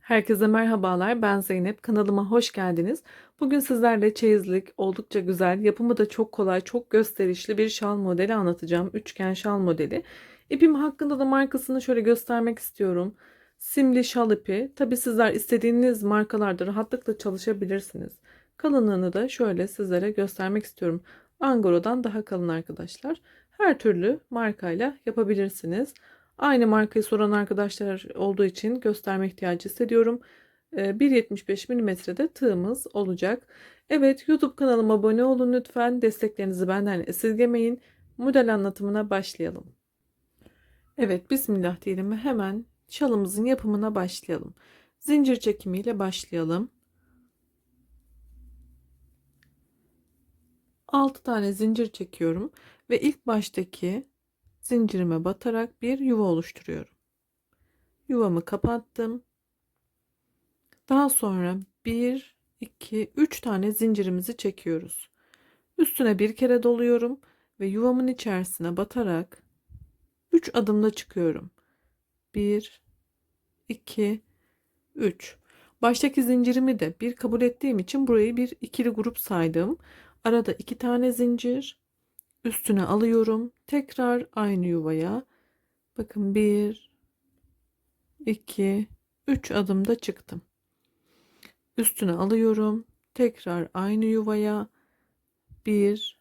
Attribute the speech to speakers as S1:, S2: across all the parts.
S1: Herkese merhabalar. Ben Zeynep. Kanalıma hoş geldiniz. Bugün sizlerle çeyizlik oldukça güzel, yapımı da çok kolay, çok gösterişli bir şal modeli anlatacağım. Üçgen şal modeli. İpim hakkında da markasını şöyle göstermek istiyorum. Simli şal ipi. Tabi sizler istediğiniz markalarda rahatlıkla çalışabilirsiniz. Kalınlığını da şöyle sizlere göstermek istiyorum. Angoro'dan daha kalın arkadaşlar. Her türlü markayla yapabilirsiniz. Aynı markayı soran arkadaşlar olduğu için gösterme ihtiyacı hissediyorum. 1.75 milimetrede tığımız olacak. Evet YouTube kanalıma abone olun lütfen. Desteklerinizi benden esirgemeyin. Model anlatımına başlayalım. Evet bismillah diyelim ve hemen şalımızın yapımına başlayalım. Zincir çekimiyle başlayalım. 6 tane zincir çekiyorum ve ilk baştaki zincirime batarak bir yuva oluşturuyorum. Yuvamı kapattım. Daha sonra 1 2 3 tane zincirimizi çekiyoruz. Üstüne bir kere doluyorum ve yuvamın içerisine batarak 3 adımda çıkıyorum. 1 2 3 Baştaki zincirimi de bir kabul ettiğim için burayı bir ikili grup saydım. Arada iki tane zincir, üstüne alıyorum. Tekrar aynı yuvaya. Bakın 1 2 3 adımda çıktım. Üstüne alıyorum. Tekrar aynı yuvaya. 1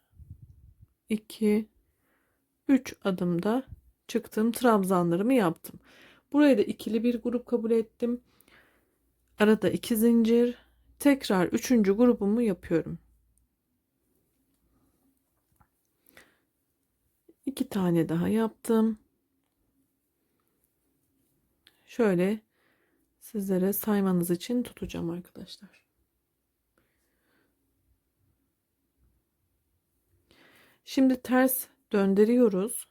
S1: 2 3 adımda çıktım. Trabzanlarımı yaptım. Buraya da ikili bir grup kabul ettim. Arada iki zincir. Tekrar üçüncü grubumu yapıyorum. İki tane daha yaptım. Şöyle sizlere saymanız için tutacağım arkadaşlar. Şimdi ters döndürüyoruz.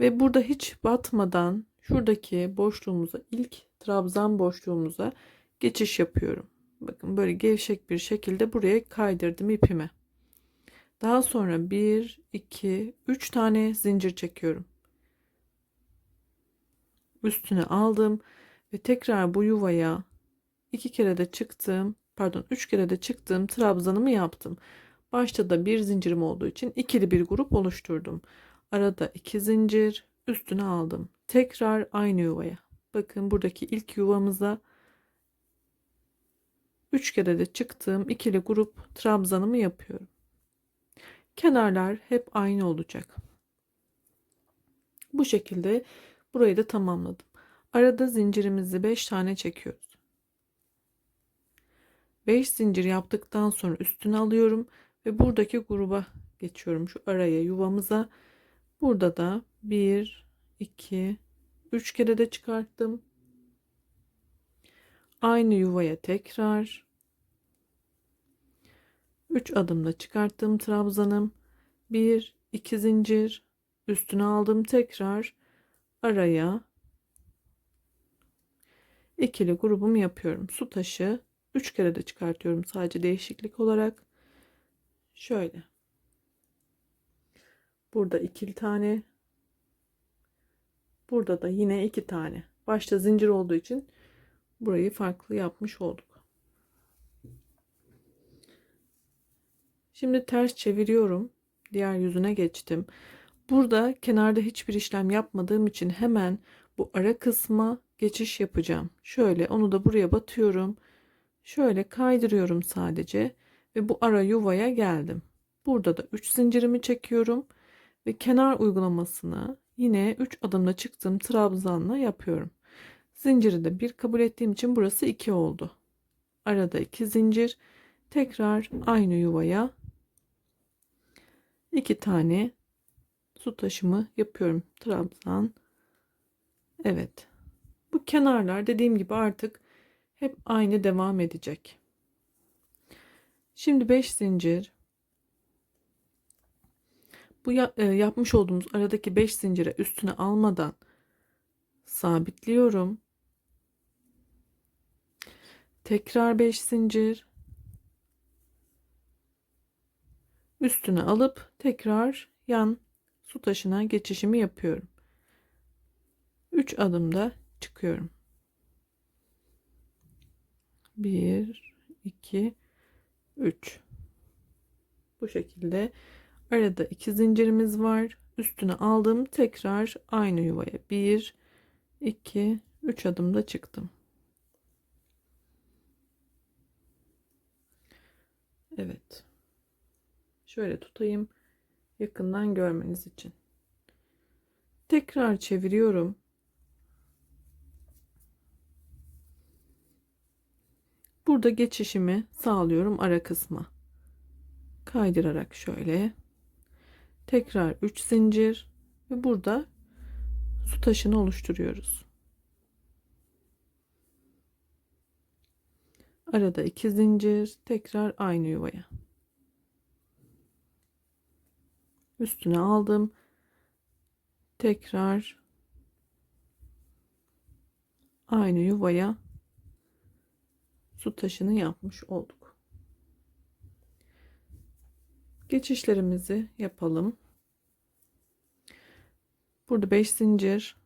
S1: Ve burada hiç batmadan şuradaki boşluğumuza ilk trabzan boşluğumuza geçiş yapıyorum. Bakın böyle gevşek bir şekilde buraya kaydırdım ipimi. Daha sonra 1, 2, 3 tane zincir çekiyorum. Üstüne aldım ve tekrar bu yuvaya iki kere de çıktım. Pardon, üç kere de çıktım. Trabzanımı yaptım. Başta da bir zincirim olduğu için ikili bir grup oluşturdum. Arada iki zincir üstüne aldım. Tekrar aynı yuvaya. Bakın buradaki ilk yuvamıza 3 kere de çıktığım ikili grup trabzanımı yapıyorum. Kenarlar hep aynı olacak. Bu şekilde burayı da tamamladım. Arada zincirimizi 5 tane çekiyoruz. 5 zincir yaptıktan sonra üstüne alıyorum ve buradaki gruba geçiyorum. Şu araya yuvamıza. Burada da 1 2 3 kere de çıkarttım. Aynı yuvaya tekrar 3 adımda çıkarttım trabzanım. 1 2 zincir üstüne aldım tekrar araya ikili grubumu yapıyorum. Su taşı 3 kere de çıkartıyorum sadece değişiklik olarak. Şöyle. Burada iki tane. Burada da yine iki tane. Başta zincir olduğu için burayı farklı yapmış olduk. Şimdi ters çeviriyorum. Diğer yüzüne geçtim. Burada kenarda hiçbir işlem yapmadığım için hemen bu ara kısma geçiş yapacağım. Şöyle onu da buraya batıyorum. Şöyle kaydırıyorum sadece ve bu ara yuvaya geldim. Burada da 3 zincirimi çekiyorum ve kenar uygulamasını yine 3 adımda çıktığım trabzanla yapıyorum. Zinciri de bir kabul ettiğim için burası 2 oldu. Arada 2 zincir tekrar aynı yuvaya iki tane su taşımı yapıyorum. Trabzan. Evet. Bu kenarlar dediğim gibi artık hep aynı devam edecek. Şimdi 5 zincir. Bu e, yapmış olduğumuz aradaki 5 zincire üstüne almadan sabitliyorum. Tekrar 5 zincir. Üstüne alıp tekrar yan su taşına geçişimi yapıyorum. 3 adımda çıkıyorum. 1 2 3 bu şekilde arada iki zincirimiz var. Üstüne aldım tekrar aynı yuvaya. 1 2 3 adımda çıktım. Evet şöyle tutayım yakından görmeniz için tekrar çeviriyorum Burada geçişimi sağlıyorum ara kısma. Kaydırarak şöyle. Tekrar 3 zincir ve burada su taşını oluşturuyoruz. Arada 2 zincir, tekrar aynı yuvaya. Üstüne aldım. Tekrar aynı yuvaya su taşını yapmış olduk. Geçişlerimizi yapalım. Burada 5 zincir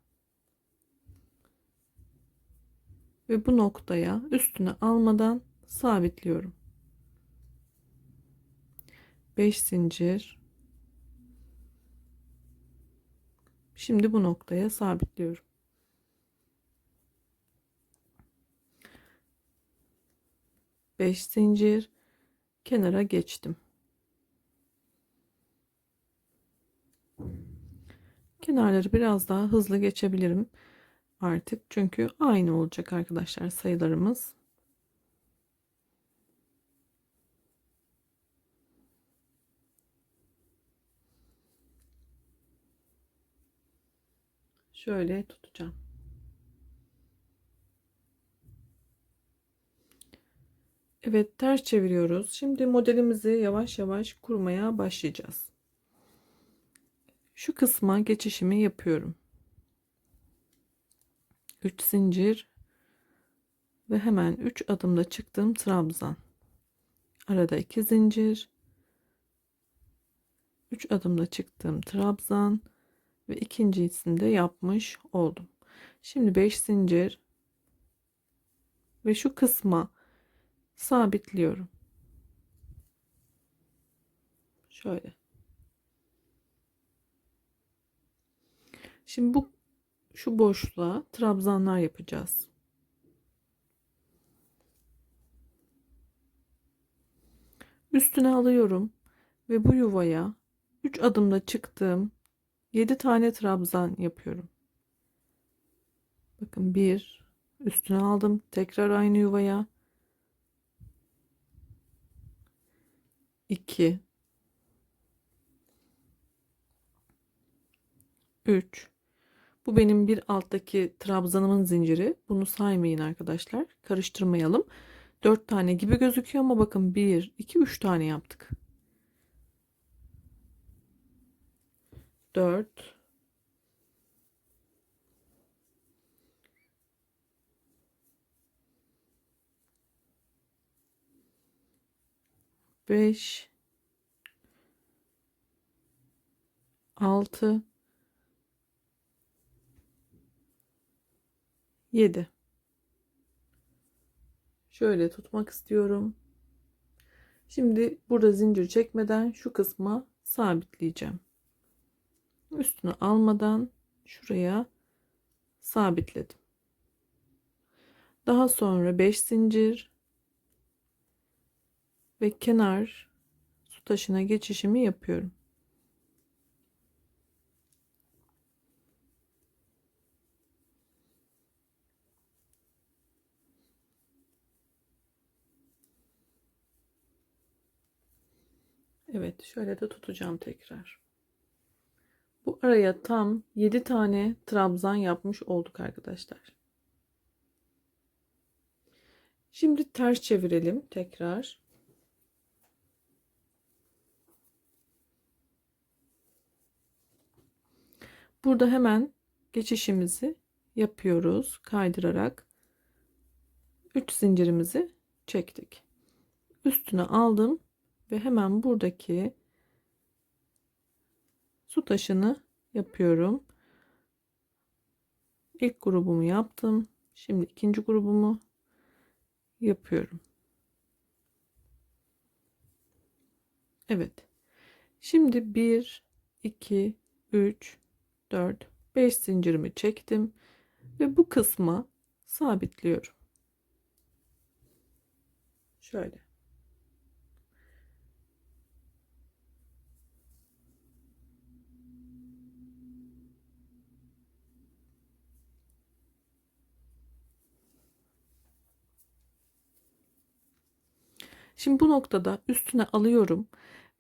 S1: ve bu noktaya üstüne almadan sabitliyorum. 5 zincir. Şimdi bu noktaya sabitliyorum. 5 zincir kenara geçtim. Kenarları biraz daha hızlı geçebilirim artık çünkü aynı olacak arkadaşlar sayılarımız. Şöyle tutacağım. Evet ters çeviriyoruz. Şimdi modelimizi yavaş yavaş kurmaya başlayacağız. Şu kısma geçişimi yapıyorum. 3 zincir ve hemen 3 adımda çıktığım trabzan. Arada 2 zincir. 3 adımda çıktığım trabzan ve ikincisini de yapmış oldum. Şimdi 5 zincir ve şu kısma sabitliyorum. Şöyle. Şimdi bu şu boşluğa trabzanlar yapacağız. Üstüne alıyorum ve bu yuvaya 3 adımda çıktığım 7 tane trabzan yapıyorum. Bakın 1 üstüne aldım. Tekrar aynı yuvaya. 2 3 bu benim bir alttaki trabzanımın zinciri. Bunu saymayın arkadaşlar. Karıştırmayalım. 4 tane gibi gözüküyor ama bakın 1 2 3 tane yaptık 4 5 6 7 şöyle tutmak istiyorum. Şimdi burada zincir çekmeden şu kısma sabitleyeceğim üstünü almadan şuraya sabitledim daha sonra 5 zincir ve kenar su taşına geçişimi yapıyorum. Evet şöyle de tutacağım tekrar. Bu araya tam 7 tane trabzan yapmış olduk arkadaşlar. Şimdi ters çevirelim tekrar. Burada hemen geçişimizi yapıyoruz kaydırarak 3 zincirimizi çektik. Üstüne aldım ve hemen buradaki su taşını yapıyorum. İlk grubumu yaptım. Şimdi ikinci grubumu yapıyorum. Evet. Şimdi 1 2 3 4 5 zincirimi çektim ve bu kısma sabitliyorum. Şöyle. Şimdi bu noktada üstüne alıyorum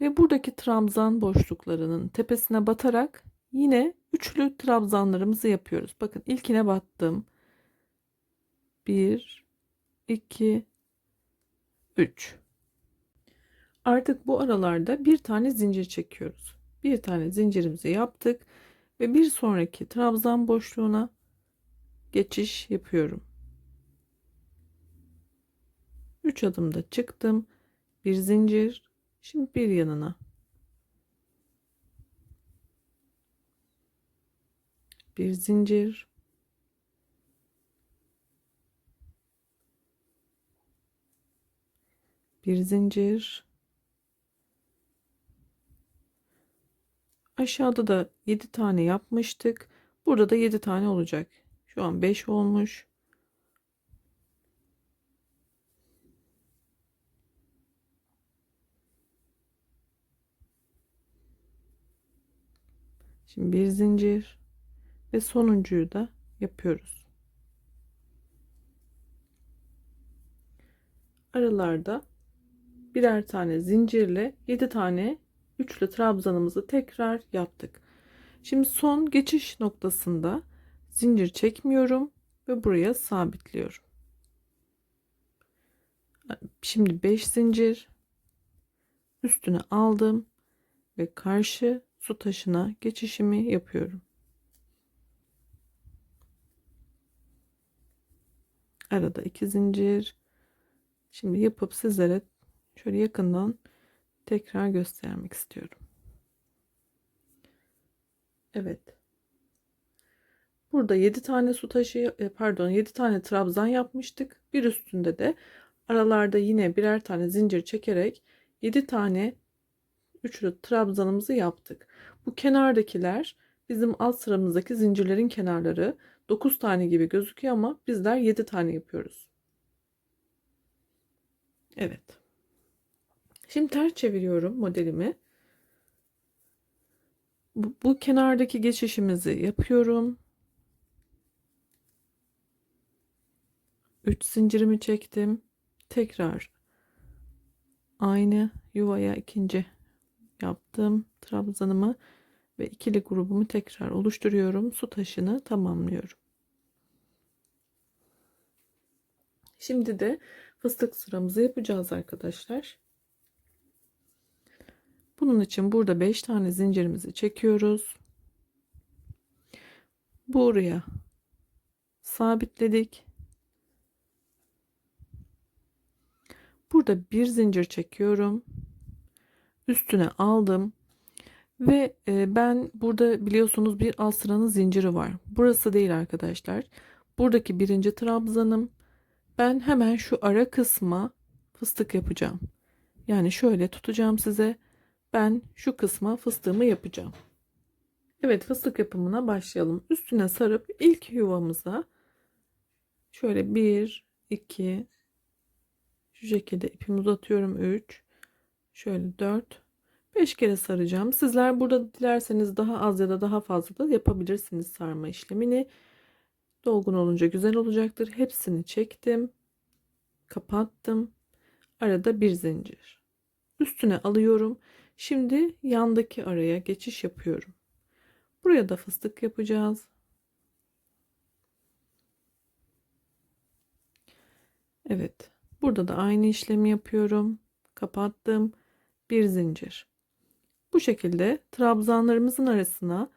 S1: ve buradaki trabzan boşluklarının tepesine batarak yine üçlü trabzanlarımızı yapıyoruz. Bakın ilkine battım. 1 2 3 Artık bu aralarda bir tane zincir çekiyoruz. Bir tane zincirimizi yaptık ve bir sonraki trabzan boşluğuna geçiş yapıyorum. 3 adımda çıktım. Bir zincir. Şimdi bir yanına. Bir zincir. Bir zincir. Aşağıda da 7 tane yapmıştık. Burada da 7 tane olacak. Şu an 5 olmuş. Şimdi bir zincir ve sonuncuyu da yapıyoruz. Aralarda birer tane zincirle 7 tane üçlü trabzanımızı tekrar yaptık. Şimdi son geçiş noktasında zincir çekmiyorum ve buraya sabitliyorum. Şimdi 5 zincir üstüne aldım ve karşı su taşına geçişimi yapıyorum. Arada iki zincir. Şimdi yapıp sizlere şöyle yakından tekrar göstermek istiyorum. Evet. Burada 7 tane su taşı e, pardon 7 tane trabzan yapmıştık. Bir üstünde de aralarda yine birer tane zincir çekerek 7 tane üçlü trabzanımızı yaptık. Bu kenardakiler bizim alt sıramızdaki zincirlerin kenarları 9 tane gibi gözüküyor ama bizler 7 tane yapıyoruz. Evet. Şimdi ters çeviriyorum modelimi. Bu, bu kenardaki geçişimizi yapıyorum. 3 zincirimi çektim. Tekrar aynı yuvaya ikinci yaptım trabzanımı ve ikili grubumu tekrar oluşturuyorum. Su taşını tamamlıyorum. Şimdi de fıstık sıramızı yapacağız arkadaşlar. Bunun için burada 5 tane zincirimizi çekiyoruz. Buraya sabitledik. Burada bir zincir çekiyorum üstüne aldım. Ve e, ben burada biliyorsunuz bir alt sıranın zinciri var. Burası değil arkadaşlar. Buradaki birinci trabzanım. Ben hemen şu ara kısma fıstık yapacağım. Yani şöyle tutacağım size. Ben şu kısma fıstığımı yapacağım. Evet fıstık yapımına başlayalım. Üstüne sarıp ilk yuvamıza şöyle 1 2 şu şekilde ipimi uzatıyorum 3 Şöyle 4 5 kere saracağım. Sizler burada dilerseniz daha az ya da daha fazla da yapabilirsiniz sarma işlemini. Dolgun olunca güzel olacaktır. Hepsini çektim. Kapattım. Arada bir zincir. Üstüne alıyorum. Şimdi yandaki araya geçiş yapıyorum. Buraya da fıstık yapacağız. Evet. Burada da aynı işlemi yapıyorum. Kapattım bir zincir. Bu şekilde trabzanlarımızın arasına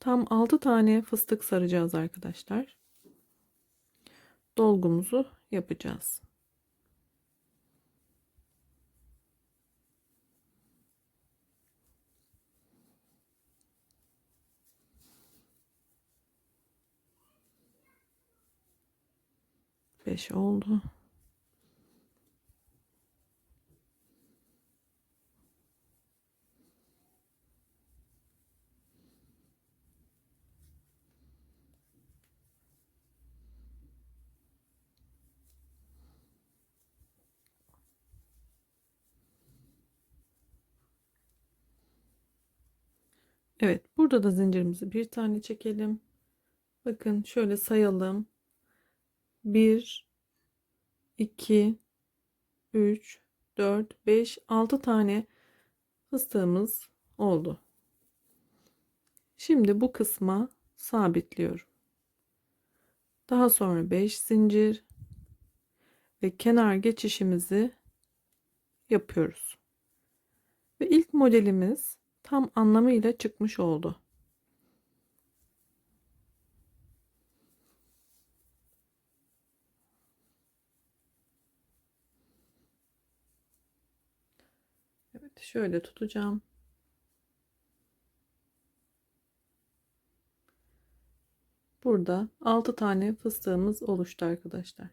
S1: tam 6 tane fıstık saracağız arkadaşlar. Dolgumuzu yapacağız. Beş oldu. Evet, burada da zincirimizi bir tane çekelim. Bakın şöyle sayalım. 1 2 3 4 5 6 tane fıstığımız oldu. Şimdi bu kısma sabitliyorum. Daha sonra 5 zincir ve kenar geçişimizi yapıyoruz. Ve ilk modelimiz tam anlamıyla çıkmış oldu. Evet, şöyle tutacağım. Burada 6 tane fıstığımız oluştu arkadaşlar.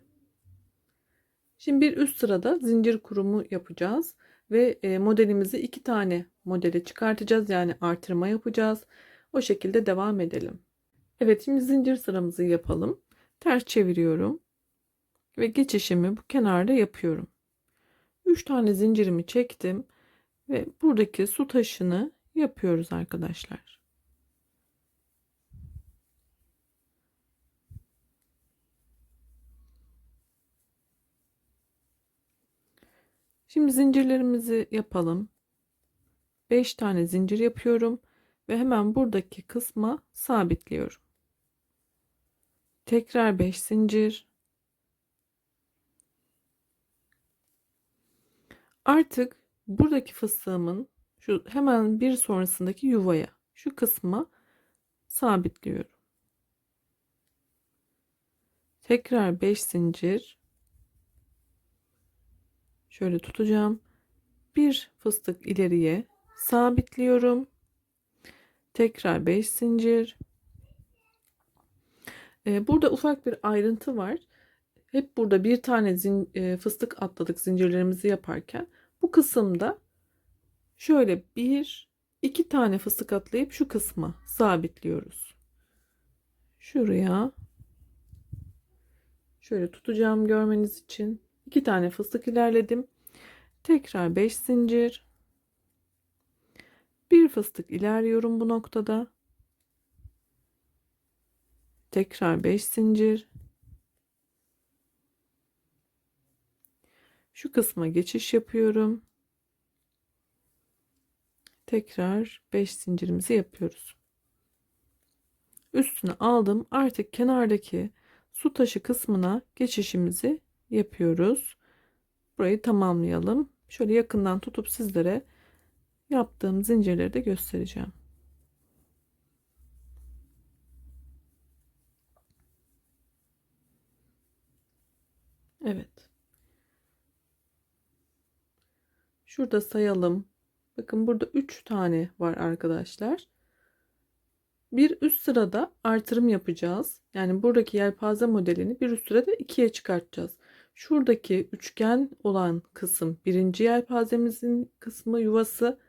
S1: Şimdi bir üst sırada zincir kurumu yapacağız ve e, modelimizi iki tane modele çıkartacağız. Yani artırma yapacağız. O şekilde devam edelim. Evet şimdi zincir sıramızı yapalım. Ters çeviriyorum ve geçişimi bu kenarda yapıyorum. 3 tane zincirimi çektim ve buradaki su taşını yapıyoruz arkadaşlar. Şimdi zincirlerimizi yapalım. 5 tane zincir yapıyorum ve hemen buradaki kısma sabitliyorum. Tekrar 5 zincir. Artık buradaki fıstığımın şu hemen bir sonrasındaki yuvaya şu kısma sabitliyorum. Tekrar 5 zincir. Şöyle tutacağım. Bir fıstık ileriye sabitliyorum. Tekrar 5 zincir. Ee, burada ufak bir ayrıntı var. Hep burada bir tane zin, e, fıstık atladık zincirlerimizi yaparken. Bu kısımda şöyle bir iki tane fıstık atlayıp şu kısma sabitliyoruz. Şuraya şöyle tutacağım görmeniz için. İki tane fıstık ilerledim. Tekrar 5 zincir. Bir fıstık ilerliyorum bu noktada. Tekrar 5 zincir. Şu kısma geçiş yapıyorum. Tekrar 5 zincirimizi yapıyoruz. Üstüne aldım. Artık kenardaki su taşı kısmına geçişimizi yapıyoruz. Burayı tamamlayalım. Şöyle yakından tutup sizlere yaptığım zincirleri de göstereceğim. Evet. Şurada sayalım. Bakın burada 3 tane var arkadaşlar. Bir üst sırada artırım yapacağız. Yani buradaki yelpaze modelini bir üst sırada ikiye çıkartacağız. Şuradaki üçgen olan kısım birinci yelpazemizin kısmı yuvası.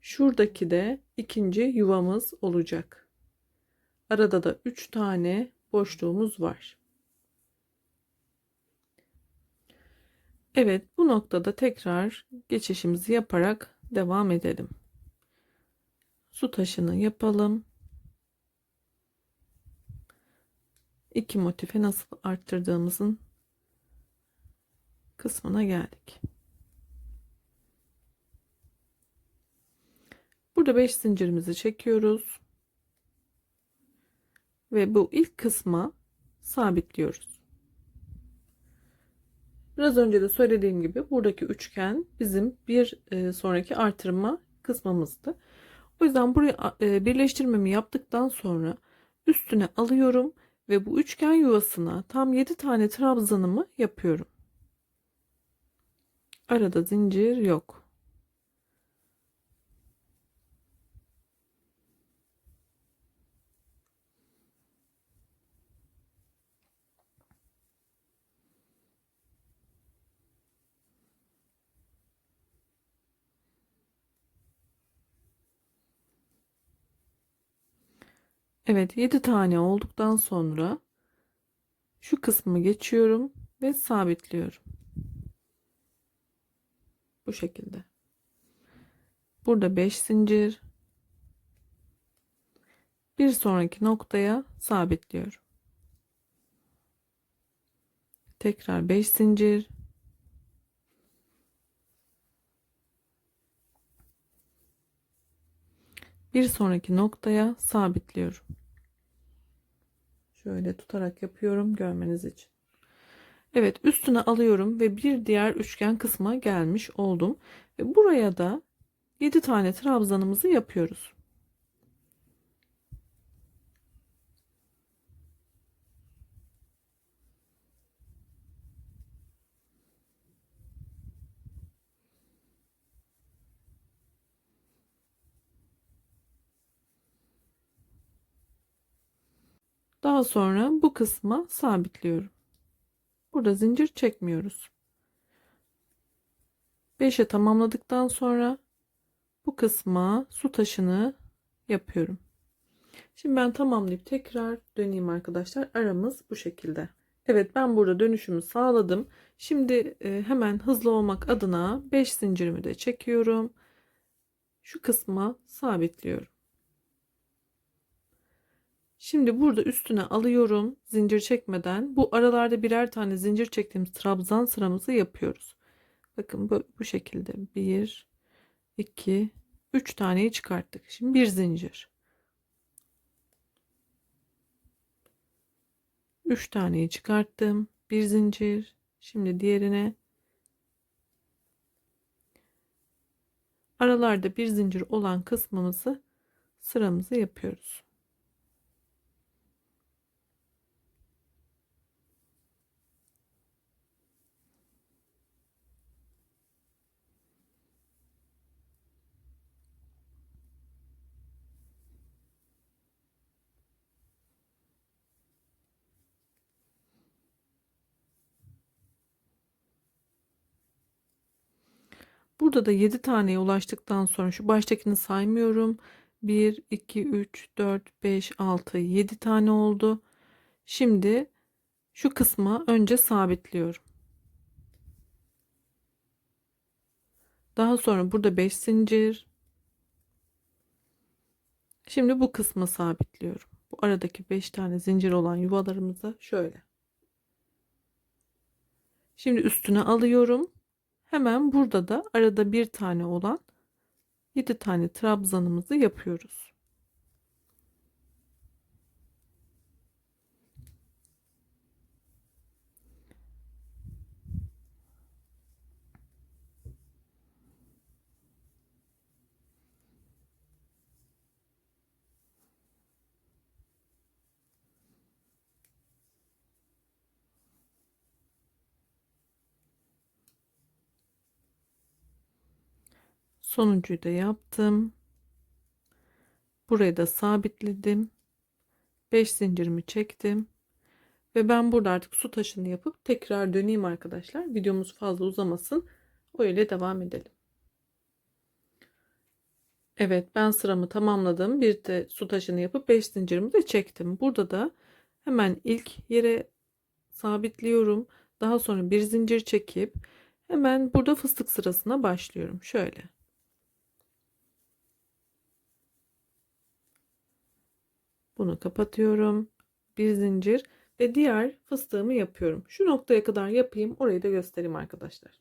S1: Şuradaki de ikinci yuvamız olacak. Arada da 3 tane boşluğumuz var. Evet bu noktada tekrar geçişimizi yaparak devam edelim. Su taşını yapalım. İki motife nasıl arttırdığımızın kısmına geldik. Burada 5 zincirimizi çekiyoruz. Ve bu ilk kısma sabitliyoruz. Biraz önce de söylediğim gibi buradaki üçgen bizim bir e, sonraki artırma kısmımızdı. O yüzden buraya e, birleştirmemi yaptıktan sonra üstüne alıyorum ve bu üçgen yuvasına tam 7 tane trabzanımı yapıyorum. Arada zincir yok. Evet 7 tane olduktan sonra şu kısmı geçiyorum ve sabitliyorum. Bu şekilde. Burada 5 zincir. bir sonraki noktaya sabitliyorum. Tekrar 5 zincir. Bir sonraki noktaya sabitliyorum. Şöyle tutarak yapıyorum görmeniz için. Evet üstüne alıyorum ve bir diğer üçgen kısma gelmiş oldum. Ve buraya da 7 tane trabzanımızı yapıyoruz. Daha sonra bu kısma sabitliyorum. Burada zincir çekmiyoruz. 5'e tamamladıktan sonra bu kısma su taşını yapıyorum. Şimdi ben tamamlayıp tekrar döneyim arkadaşlar. Aramız bu şekilde. Evet ben burada dönüşümü sağladım. Şimdi e, hemen hızlı olmak adına 5 zincirimi de çekiyorum. Şu kısma sabitliyorum. Şimdi burada üstüne alıyorum zincir çekmeden. Bu aralarda birer tane zincir çektiğimiz trabzan sıramızı yapıyoruz. Bakın bu, bu şekilde 1 2 3 taneyi çıkarttık. Şimdi bir zincir. 3 taneyi çıkarttım. Bir zincir. Şimdi diğerine aralarda bir zincir olan kısmımızı sıramızı yapıyoruz. Burada da 7 taneye ulaştıktan sonra şu baştakini saymıyorum. 1, 2, 3, 4, 5, 6, 7 tane oldu. Şimdi şu kısma önce sabitliyorum. Daha sonra burada 5 zincir. Şimdi bu kısmı sabitliyorum. Bu aradaki 5 tane zincir olan yuvalarımızı şöyle. Şimdi üstüne alıyorum. Hemen burada da arada bir tane olan 7 tane trabzanımızı yapıyoruz. Sonuncuyu da yaptım. Burayı da sabitledim. 5 zincirimi çektim. Ve ben burada artık su taşını yapıp tekrar döneyim arkadaşlar. Videomuz fazla uzamasın. Öyle devam edelim. Evet ben sıramı tamamladım. Bir de su taşını yapıp 5 zincirimi de çektim. Burada da hemen ilk yere sabitliyorum. Daha sonra bir zincir çekip hemen burada fıstık sırasına başlıyorum. Şöyle. Bunu kapatıyorum. Bir zincir ve diğer fıstığımı yapıyorum. Şu noktaya kadar yapayım. Orayı da göstereyim arkadaşlar.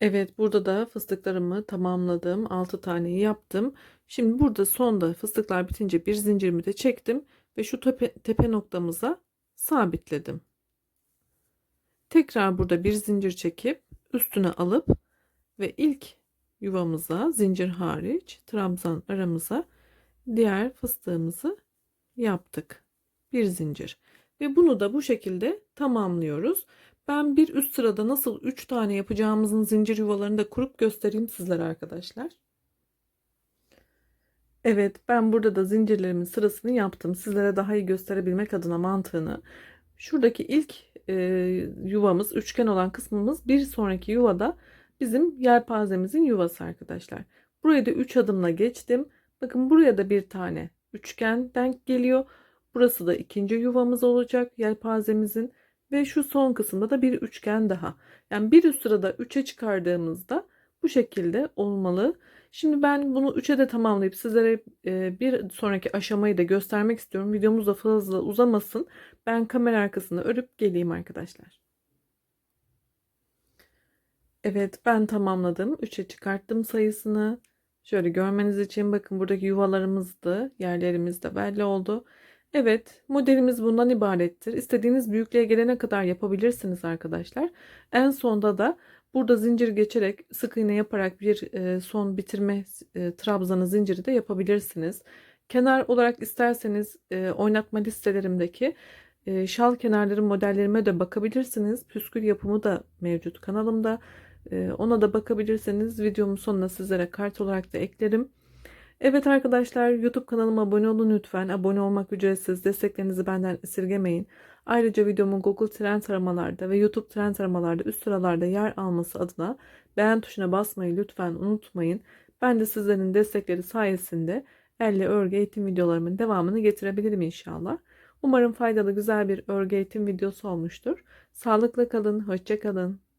S1: Evet burada da fıstıklarımı tamamladım. 6 taneyi yaptım. Şimdi burada sonda fıstıklar bitince bir zincirimi de çektim ve şu tepe, tepe noktamıza sabitledim. Tekrar burada bir zincir çekip üstüne alıp ve ilk yuvamıza zincir hariç trabzan aramıza diğer fıstığımızı yaptık. Bir zincir. Ve bunu da bu şekilde tamamlıyoruz. Ben bir üst sırada nasıl 3 tane yapacağımızın zincir yuvalarını da kurup göstereyim sizlere arkadaşlar. Evet ben burada da zincirlerimin sırasını yaptım. Sizlere daha iyi gösterebilmek adına mantığını. Şuradaki ilk e, yuvamız üçgen olan kısmımız bir sonraki yuvada bizim yelpazemizin yuvası arkadaşlar. Buraya da 3 adımla geçtim. Bakın buraya da bir tane üçgen denk geliyor. Burası da ikinci yuvamız olacak yelpazemizin ve şu son kısımda da bir üçgen daha. Yani bir üst sırada 3'e çıkardığımızda bu şekilde olmalı. Şimdi ben bunu 3'e de tamamlayıp sizlere e, bir sonraki aşamayı da göstermek istiyorum. Videomuz da fazla uzamasın. Ben kamera arkasında örüp geleyim arkadaşlar. Evet ben tamamladım. 3'e çıkarttım sayısını. Şöyle görmeniz için bakın buradaki yuvalarımızdı. Yerlerimiz de belli oldu. Evet modelimiz bundan ibarettir. İstediğiniz büyüklüğe gelene kadar yapabilirsiniz arkadaşlar. En sonda da burada zincir geçerek sık iğne yaparak bir e, son bitirme e, trabzanı zinciri de yapabilirsiniz. Kenar olarak isterseniz e, oynatma listelerimdeki şal kenarları modellerime de bakabilirsiniz. Püskül yapımı da mevcut kanalımda. E, ona da bakabilirseniz videomun sonuna sizlere kart olarak da eklerim. Evet arkadaşlar YouTube kanalıma abone olun lütfen. Abone olmak ücretsiz. Desteklerinizi benden esirgemeyin. Ayrıca videomun Google trend aramalarda ve YouTube trend aramalarda üst sıralarda yer alması adına beğen tuşuna basmayı lütfen unutmayın. Ben de sizlerin destekleri sayesinde elle örgü eğitim videolarımın devamını getirebilirim inşallah. Umarım faydalı güzel bir örgü eğitim videosu olmuştur. Sağlıkla kalın, hoşça kalın.